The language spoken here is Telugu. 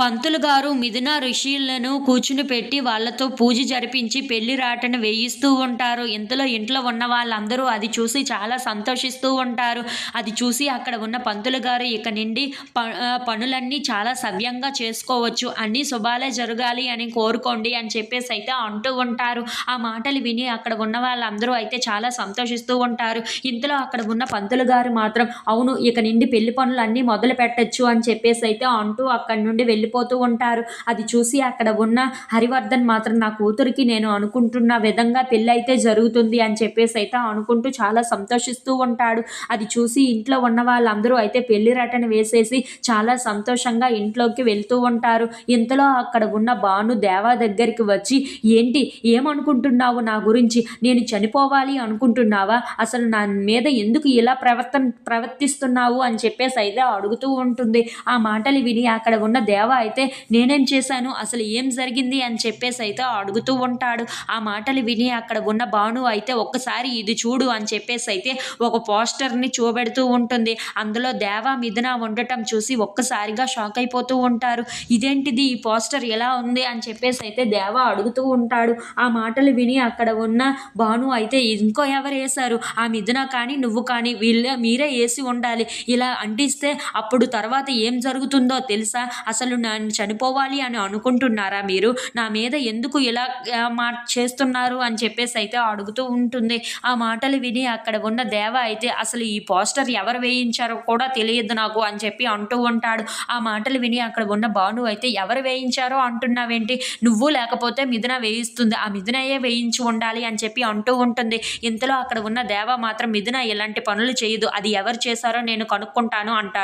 పంతులు గారు మిథున ఋషులను కూర్చుని పెట్టి వాళ్ళతో పూజ జరిపించి పెళ్ళి రాటను వేయిస్తూ ఉంటారు. ఇంతలో ఇంట్లో ఉన్న వాళ్ళందరూ అది చూసి చాలా సంతోషిస్తూ ఉంటారు. అది చూసి అక్కడ ఉన్న పంతులు గారు ఇక నుండి ప పనులన్నీ చాలా సవ్యంగా చేసుకోవచ్చు. అన్ని శుభాలే జరగాలి అని కోరుకోండి అని చెప్పేసి అయితే అంటూ ఉంటారు. ఆ మాటలు విని అక్కడ ఉన్న వాళ్ళందరూ అయితే చాలా సంతోషిస్తూ ఉంటారు. ఇంతలో అక్కడ ఉన్న పంతులు గారు మాత్రం అవును ఇక నుండి పెళ్ళి పనులు అన్నీ మొదలు పెట్టచ్చు అని చెప్పేసి అయితే అంటూ అక్కడి నుండి వెళ్ళి వెళ్ళిపోతూ ఉంటారు. అది చూసి అక్కడ ఉన్న హరివర్ధన్ మాత్రం నా కూతురికి నేను అనుకుంటున్న విధంగా పెళ్ళి అయితే జరుగుతుంది అని చెప్పేసి అయితే అనుకుంటూ చాలా సంతోషిస్తూ ఉంటాడు. అది చూసి ఇంట్లో ఉన్న వాళ్ళందరూ అయితే పెళ్ళి రటన వేసేసి చాలా సంతోషంగా ఇంట్లోకి వెళ్తూ ఉంటారు. ఇంతలో అక్కడ ఉన్న భాను దేవా దగ్గరికి వచ్చి ఏంటి ఏమనుకుంటున్నావు నా గురించి? నేను చనిపోవాలి అనుకుంటున్నావా? అసలు నా మీద ఎందుకు ఇలా ప్రవర్తన ప్రవర్తిస్తున్నావు? అని చెప్పేసి అయితే అడుగుతూ ఉంటుంది. ఆ మాటలు విని అక్కడ ఉన్న దేవ అయితే నేనేం చేశాను? అసలు ఏం జరిగింది? అని చెప్పేసి అయితే అడుగుతూ ఉంటాడు. ఆ మాటలు విని అక్కడ ఉన్న భాను అయితే ఒక్కసారి ఇది చూడు అని చెప్పేసి అయితే ఒక పోస్టర్ని చూపెడుతూ ఉంటుంది. అందులో దేవ మిథున ఉండటం చూసి ఒక్కసారిగా షాక్ అయిపోతూ ఉంటారు. ఇదేంటిది? ఈ పోస్టర్ ఎలా ఉంది? అని చెప్పేసి అయితే దేవ అడుగుతూ ఉంటాడు. ఆ మాటలు విని అక్కడ ఉన్న భాను అయితే ఇంకో ఎవరు వేశారు? ఆ మిథున కానీ నువ్వు కానీ వీళ్ళ మీరే వేసి ఉండాలి. ఇలా అంటిస్తే అప్పుడు తర్వాత ఏం జరుగుతుందో తెలుసా? అసలు నన్ను చనిపోవాలి అని అనుకుంటున్నారా మీరు? నా మీద ఎందుకు ఇలా మా చేస్తున్నారు అని చెప్పేసి అయితే అడుగుతూ ఉంటుంది. ఆ మాటలు విని అక్కడ ఉన్న దేవ అయితే అసలు ఈ పోస్టర్ ఎవరు వేయించారో కూడా తెలియదు నాకు అని చెప్పి అంటూ ఉంటాడు. ఆ మాటలు విని అక్కడ ఉన్న భాను అయితే ఎవరు వేయించారో అంటున్నావేంటి? నువ్వు లేకపోతే మిథున వేయిస్తుంది. ఆ మిథునయే వేయించి ఉండాలి అని చెప్పి అంటూ ఉంటుంది. ఇంతలో అక్కడ ఉన్న దేవ మాత్రం మిథున ఇలాంటి పనులు చేయదు. అది ఎవరు చేశారో నేను కనుక్కుంటాను అంటాడు.